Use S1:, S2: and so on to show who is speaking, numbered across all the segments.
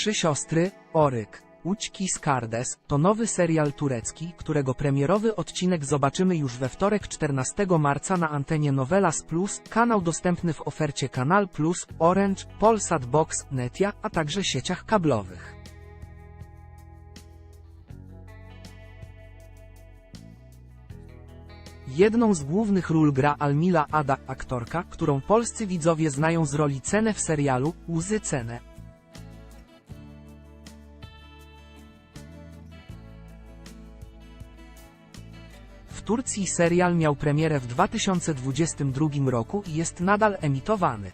S1: Trzy siostry, Oryk, Ućki Skardes to nowy serial turecki, którego premierowy odcinek zobaczymy już we wtorek 14 marca na antenie Novelas Plus, kanał dostępny w ofercie Kanal Plus, Orange, Polsat Box, Netia, a także sieciach kablowych. Jedną z głównych ról gra Almila Ada, aktorka, którą polscy widzowie znają z roli Cenę w serialu Łzy Cenę. W Turcji serial miał premierę w 2022 roku i jest nadal emitowany.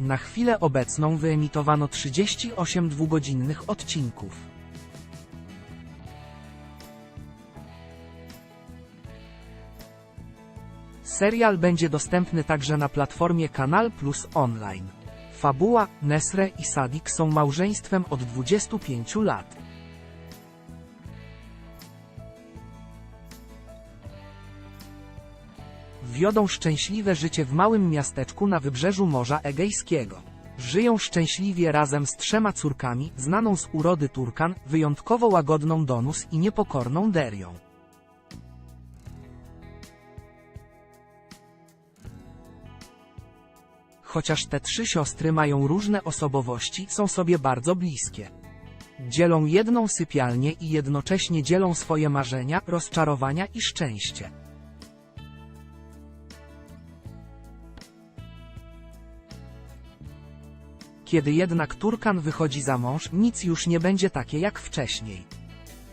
S1: Na chwilę obecną wyemitowano 38 dwugodzinnych odcinków. Serial będzie dostępny także na platformie Kanal Plus Online. Fabuła, Nesre i Sadik są małżeństwem od 25 lat. Wiodą szczęśliwe życie w małym miasteczku na wybrzeżu Morza Egejskiego. Żyją szczęśliwie razem z trzema córkami, znaną z urody Turkan, wyjątkowo łagodną Donus i niepokorną Derią. Chociaż te trzy siostry mają różne osobowości, są sobie bardzo bliskie. Dzielą jedną sypialnię i jednocześnie dzielą swoje marzenia, rozczarowania i szczęście. Kiedy jednak Turkan wychodzi za mąż, nic już nie będzie takie jak wcześniej.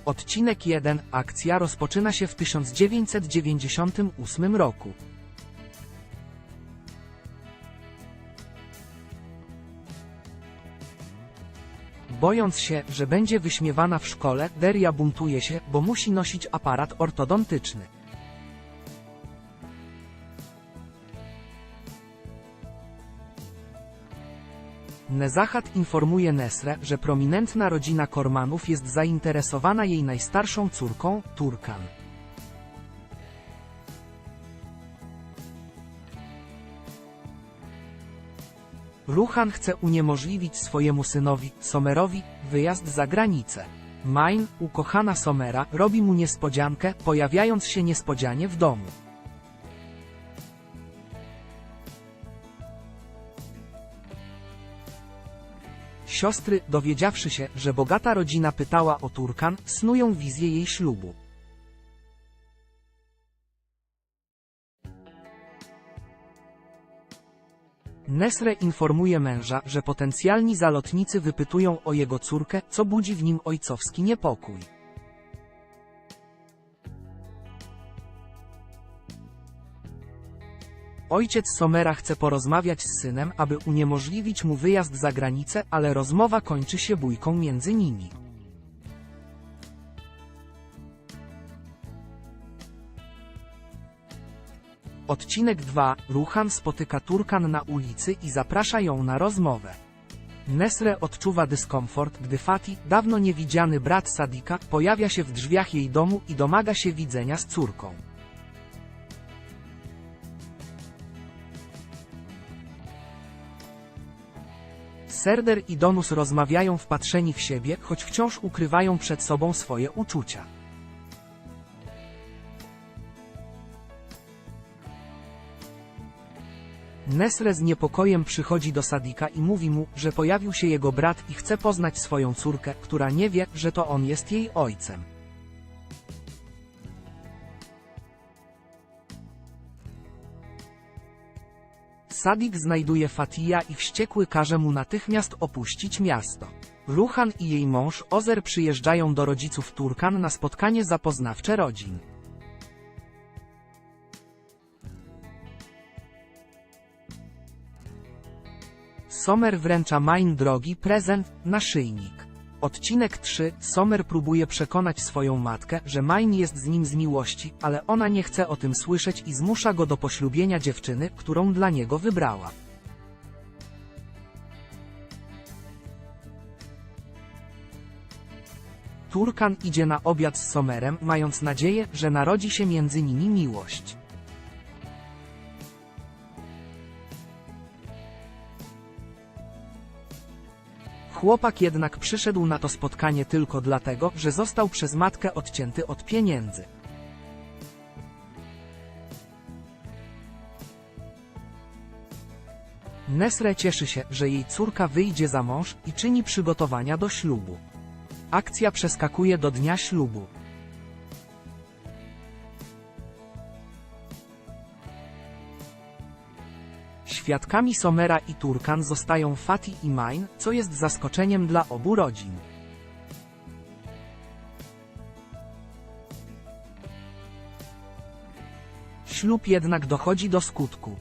S1: Odcinek 1, akcja rozpoczyna się w 1998 roku. Bojąc się, że będzie wyśmiewana w szkole, Deria buntuje się, bo musi nosić aparat ortodontyczny. Nezahat informuje Nesrę, że prominentna rodzina Kormanów jest zainteresowana jej najstarszą córką, Turkan. Ruchan chce uniemożliwić swojemu synowi, Somerowi, wyjazd za granicę. Main, ukochana Somera, robi mu niespodziankę, pojawiając się niespodzianie w domu. Siostry, dowiedziawszy się, że bogata rodzina pytała o Turkan, snują wizję jej ślubu. Nesre informuje męża, że potencjalni zalotnicy wypytują o jego córkę, co budzi w nim ojcowski niepokój. Ojciec Somera chce porozmawiać z synem, aby uniemożliwić mu wyjazd za granicę, ale rozmowa kończy się bójką między nimi. Odcinek 2. Ruchan spotyka Turkan na ulicy i zaprasza ją na rozmowę. Nesre odczuwa dyskomfort, gdy Fatih, dawno niewidziany brat Sadika, pojawia się w drzwiach jej domu i domaga się widzenia z córką. Serder i Donus rozmawiają wpatrzeni w siebie, choć wciąż ukrywają przed sobą swoje uczucia. Nesre z niepokojem przychodzi do Sadika i mówi mu, że pojawił się jego brat i chce poznać swoją córkę, która nie wie, że to on jest jej ojcem. Sadik znajduje Fatija i wściekły każe mu natychmiast opuścić miasto. Ruchan i jej mąż Ozer przyjeżdżają do rodziców Turkan na spotkanie zapoznawcze rodzin. Somer wręcza Main drogi prezent, naszyjnik. Odcinek 3. Somer próbuje przekonać swoją matkę, że Main jest z nim z miłości, ale ona nie chce o tym słyszeć i zmusza go do poślubienia dziewczyny, którą dla niego wybrała. Turkan idzie na obiad z Somerem, mając nadzieję, że narodzi się między nimi miłość. Chłopak jednak przyszedł na to spotkanie tylko dlatego, że został przez matkę odcięty od pieniędzy. Nesre cieszy się, że jej córka wyjdzie za mąż i czyni przygotowania do ślubu. Akcja przeskakuje do dnia ślubu. Świadkami Somera i Turkan zostają Fati i Main, co jest zaskoczeniem dla obu rodzin. Ślub jednak dochodzi do skutku.